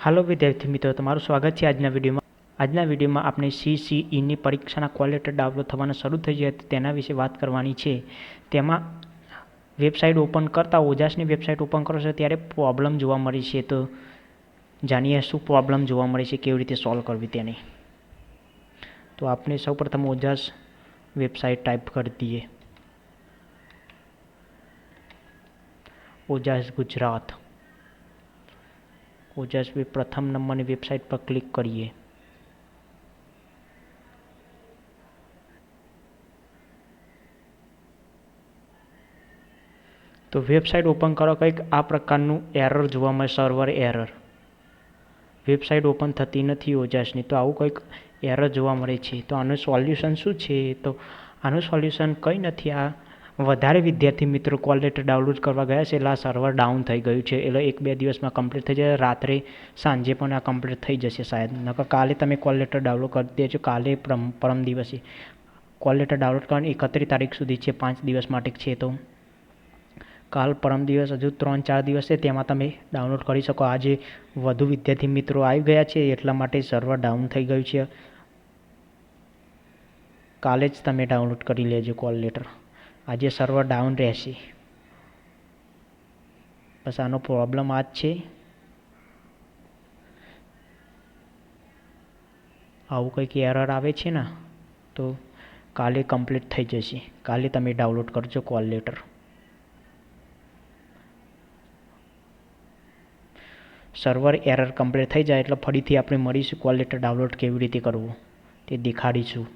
હાલો વિદ્યાર્થી મિત્રો, તમારું સ્વાગત છે આજના વિડીયોમાં. આજના વિડીયોમાં આપણે સીસીઈની પરીક્ષાના કોલ લેટર ડાઉનલોડ થવાના શરૂ થઈ જાય તેના વિશે વાત કરવાની છે. તેમાં વેબસાઇટ ઓપન કરતાં ઓજાસની વેબસાઇટ ઓપન કરો છો, ત્યારે પ્રોબ્લેમ જોવા મળી છે. તો જાણીએ શું પ્રોબ્લેમ જોવા મળે છે, કેવી રીતે સોલ્વ કરવી તેની. તો આપણે સૌપ્રથમ ઓજાસ વેબસાઇટ ટાઈપ કરી દઈએ. ઓજાસ ગુજરાત. ઓજાસ પ્રથમ નંબરની વેબસાઇટ પર ક્લિક કરીએ તો વેબસાઇટ ઓપન કરો કંઈક આ પ્રકારનું એરર જોવા મળે સર્વર એરર વેબસાઇટ ઓપન થતી નથી ઓજાસની તો આવું કંઈક એરર જોવા મળે છે તો આનું સોલ્યુશન શું છે તો આનું સોલ્યુશન કંઈ નથી આ વધારે વિદ્યાર્થી મિત્રો કોલ લેટર ડાઉનલોડ કરવા ગયા છે. એટલે આ સર્વર ડાઉન થઈ ગયું છે. એટલે એક બે દિવસમાં કમ્પ્લીટ થઈ જશે રાત્રે સાંજે પણ આ કમ્પ્લીટ થઈ જશે શાયદ. નકર કાલે તમે કોલ લેટર ડાઉનલોડ કરી દેજો. કાલે પરમ પરમ દિવસે. કોલ લેટર ડાઉનલોડ કરવાની એકત્રીસ તારીખ સુધી છે. પાંચ દિવસ માટે છે તો. કાલ પરમ દિવસ હજુ ત્રણ, ચાર દિવસ છે. તેમાં તમે ડાઉનલોડ કરી શકો. આજે વધુ વિદ્યાર્થી મિત્રો આવી ગયા છે. એટલા માટે સર્વર ડાઉન થઈ ગયું છે. કાલે જ તમે ડાઉનલોડ કરી લેજો કોલ લેટર. આજે સર્વર ડાઉન રહેશે. બસ આનો પ્રોબ્લેમ આ જ છે. આવું કંઈક એરર આવે છે ને, તો કાલે કમ્પ્લીટ થઈ જશે. કાલે તમે ડાઉનલોડ કરજો call letter server error complete થઈ જાય એટલે ફરીથી આપણે મળીશું કોલ લેટર ડાઉનલોડ કેવી રીતે કરવું, તે દેખાડીશું.